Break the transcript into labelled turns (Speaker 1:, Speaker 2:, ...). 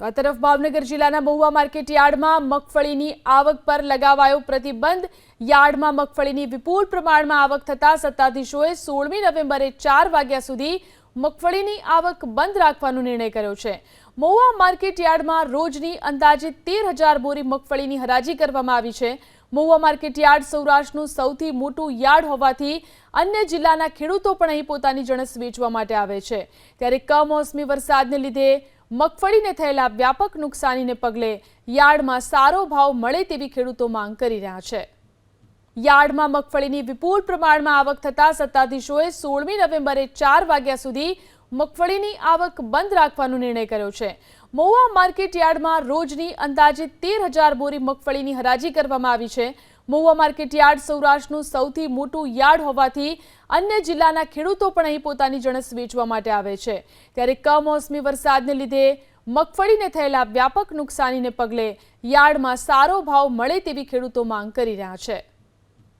Speaker 1: તો આ તરફ ભાવનગર જિલ્લાના મહુવા માર્કેટ યાર્ડમાં મગફળીની આવક પર લગાવાયો પ્રતિબંધ. યાર્ડમાં મગફળીની વિપુલ પ્રમાણમાં આવક થતાં સત્તાધીશોએ સોળમી નવેમ્બરે ચાર વાગ્યા સુધી મગફળીની આવક બંધ રાખવાનો નિર્ણય કર્યો છે. મહુવા માર્કેટ યાર્ડમાં રોજની અંદાજે તેર હજાર બોરી મગફળીની હરાજી કરવામાં આવી છે. મહુવા માર્કેટ યાર્ડ સૌરાષ્ટ્રનું સૌથી મોટું યાર્ડ હોવાથી અન્ય જિલ્લાના ખેડૂતો પણ અહીં પોતાની જણસ વેચવા માટે આવે છે. ત્યારે કમોસમી વરસાદને લીધે મગફળીને થયેલા વ્યાપક નુકસાનીને પગલે યાર્ડમાં સારો ભાવ મળે તેવી ખેડૂતો માંગ કરી રહ્યા છે. યાર્ડમાં મગફળીની વિપુલ પ્રમાણમાં આવક થતાં સત્તાધીશોએ સોળમી નવેમ્બરે ચાર વાગ્યા સુધી મગફળીની આવક બંધ રાખવાનો નિર્ણય કર્યો છે. મહુવા માર્કેટ યાર્ડમાં રોજની અંદાજે તેર હજાર બોરી મગફળીની હરાજી કરવામાં આવી છે. મહુવા માર્કેટ યાર્ડ સૌરાષ્ટ્રનું સૌથી મોટું યાર્ડ હોવાથી અન્ય જિલ્લાના ખેડૂતો પણ અહીં પોતાની જણસ વેચવા માટે આવે છે. ત્યારે કમોસમી વરસાદને લીધે મગફળીને થયેલા વ્યાપક નુકસાનીને પગલે યાર્ડમાં સારો ભાવ મળે તેવી ખેડૂતો માંગ કરી રહ્યા છે.